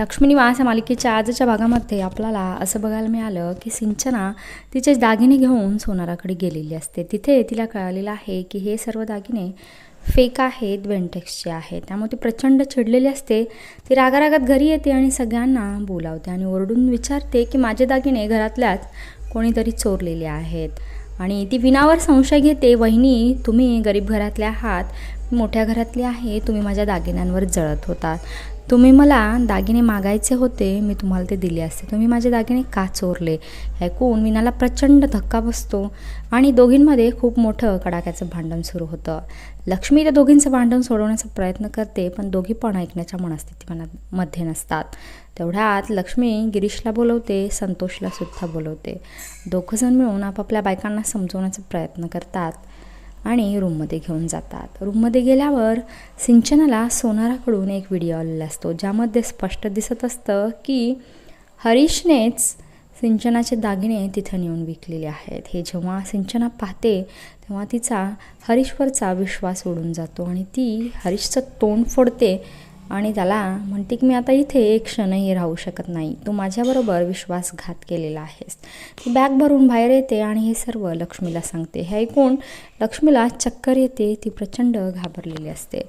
लक्ष्मी निवास या मालिकेच्या आजच्या भागामध्ये आपल्याला असं बघायला मिळालं की सिंचना तिचे दागिने घेऊन सोनाराकडे गेलेली असते. तिथे तिला कळालेलं आहे की हे सर्व दागिने फेक आहेत वेंटेक्सचे आहेत. त्यामुळे ती प्रचंड चिडलेली असते. ती रागारागात घरी येते आणि सगळ्यांना बोलावते आणि ओरडून विचारते की माझे दागिने घरातल्याच कोणीतरी चोरलेले आहेत. आणि ती विनावर संशय घेते वहिनी तुम्ही गरीब घरातले आहात. मोठ्या घरातली आहे तुम्ही माझ्या दागिन्यांवर जळत होतात तुम्ही मला दागिने मागायचे होते मी तुम्हाला ते दिले असते. तुम्ही माझे दागिने का चोरले? ऐकून विनाला प्रचंड धक्का बसतो आणि दोघींमध्ये खूप मोठं कडाक्याचं भांडण सुरू होतं. लक्ष्मी त्या दोघींचं भांडण सोडवण्याचा प्रयत्न करते पण दोघी पण ऐकण्याच्या मनस्थिती मनात मध्ये नसतात. तेवढ्यात लक्ष्मी गिरीशला बोलवते संतोषला सुद्धा बोलवते. दोघंजण मिळून आपापल्या बायकांना समजवण्याचा प्रयत्न करतात. आणि रूममध्ये घेऊन जातात. रूममध्ये गेल्यावर सिंचनाला सोनाराकडून एक व्हिडिओ आलेला असतो ज्यामध्ये स्पष्ट दिसत असतं की हरीशनेच सिंचनाचे दागिने तिथं नेऊन विकलेले आहेत. हे जेव्हा सिंचना पाहते तेव्हा तिचा हरीशवरचा विश्वास उडून जातो आणि ती हरीशचं तोंड फोडते आणि त्याला म्हणते की मी आता इथे एक क्षणही राहू शकत नाही. तू माझ्याबरोबर विश्वासघात केलेला आहेस. ती बॅग भरून बाहेर येते आणि हे सर्व लक्ष्मीला सांगते. हे ऐकून लक्ष्मीला चक्कर येते. ती प्रचंड घाबरलेली असते.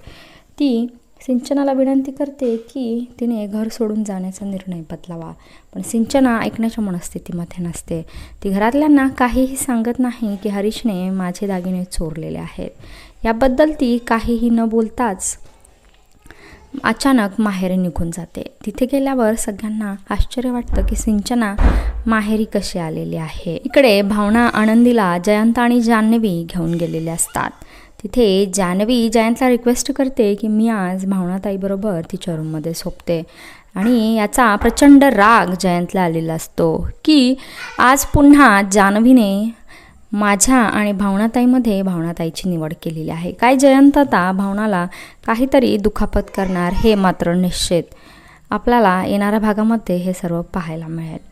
ती सिंचनाला विनंती करते की तिने घर सोडून जाण्याचा निर्णय बदलावा. पण सिंचना ऐकण्याच्या मनस्थितीमध्ये नसते. ती घरातल्यांना काहीही सांगत नाही की हरीशने माझे दागिने चोरलेले आहेत. याबद्दल ती काहीही न बोलताच अचानक माहेरी निघून जाते. तिथे गेल्यावर सगळ्यांना आश्चर्य वाटतं की सिंचना माहेरी कशी आलेली आहे. इकडे भावना आनंदीला जयंत आणि जान्हवी घेऊन गेलेले असतात. तिथे जान्हवी जयंतला रिक्वेस्ट करते की मी आज भावनाताईबरोबर तिच्या रूममध्ये झोपते आणि याचा प्रचंड राग जयंतला आलेला असतो की आज पुन्हा जान्हवीने माझ्या आणि भावनाताईमध्ये भावनाताईची निवड केलेली आहे. काय जयंतता भावनाला काहीतरी दुखापत करणार हे मात्र निश्चित. आपल्याला येणाऱ्या भागामध्ये हे सर्व पाहायला मिळेल.